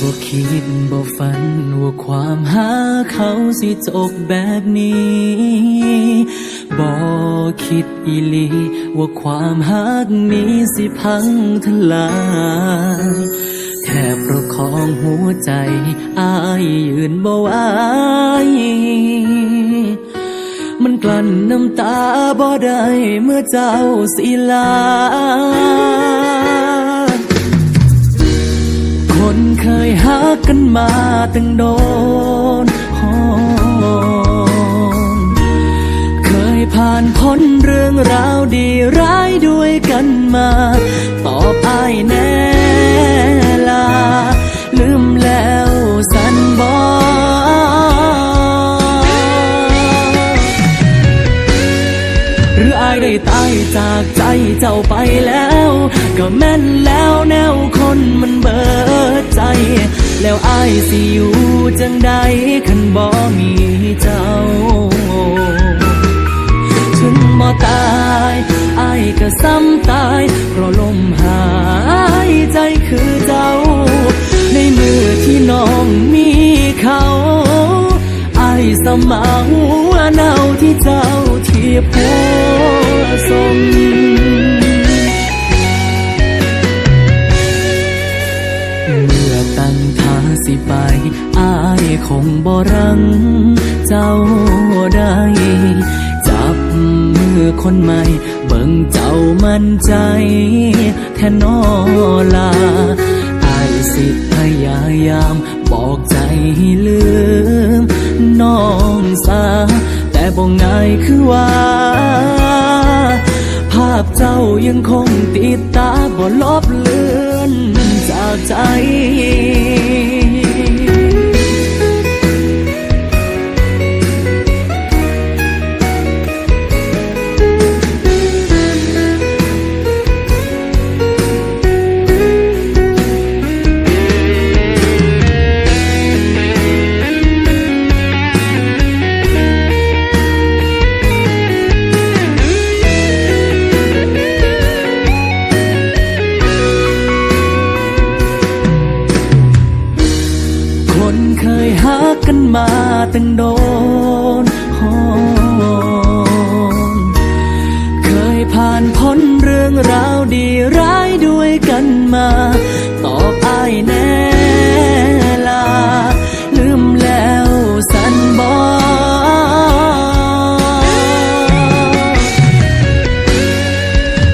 บ่คิดบ่ฝันว่าความหาเขาสิจบแบบนี้บ่คิดอีลี ว่าความหักนี้สิพังทลายแทบประคองหัวใจ อายยืนบ่ไหวมันกลั้นน้ำตาบ่ได้เมื่อเจ้าสิลา กันมาตั้งโดนหอนเคยผ่านพ้นเรื่องราวดีร้ายด้วยกันมา ตอบอายแน่ลา ลืมแล้วสันบอหรืออายได้ตายจากใจเจ้าไปแล้ว ก็แม่นแล้วแนวคนมันเบิดใจ แล้วอายสิอยู่จังใดคันบ่มีเจ้า ถึงบ่ตายอายก็ซ้ำตายเพราะลมหายใจคือเจ้า ในมือที่น้องมีเขาอายสมาหัวเนาที่เจ้าเทียบหัว เมื่อตั้งท่าสิไป อายคงบ่รัง เจ้าได้ จับมือคนใหม่ เบิ่งเจ้ามั่นใจ แทนนอลาอายสิพยายาม บอกใจให้ลืม น้องสา แต่บ่ง่ายคือว่าภาพเจ้ายังคงติดตาบ่ลบเลือน ใจ เคยหากันมาตั้งโดนหอน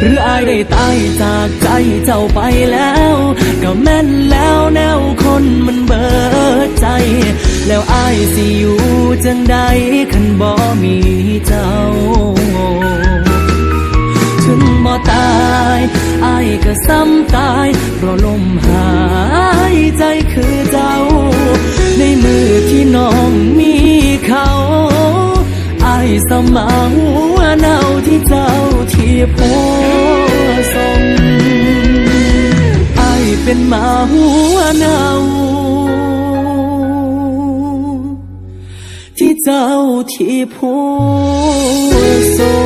รืออายได้ตายจากใจเจ้าไปแล้ว ก็แม่นแล้วแนวคนมันเบิดใจ แล้วอายสิอยู่จังใดคันบ่มีเจ้า ถึงบ่ตายอายก็ซ้ำตายเพราะลมหายใจคือเจ้า สมาหัวเนาที่เจ้าที่พอสงไอเป็นมาหัวเนาที่เจ้าที่พอสง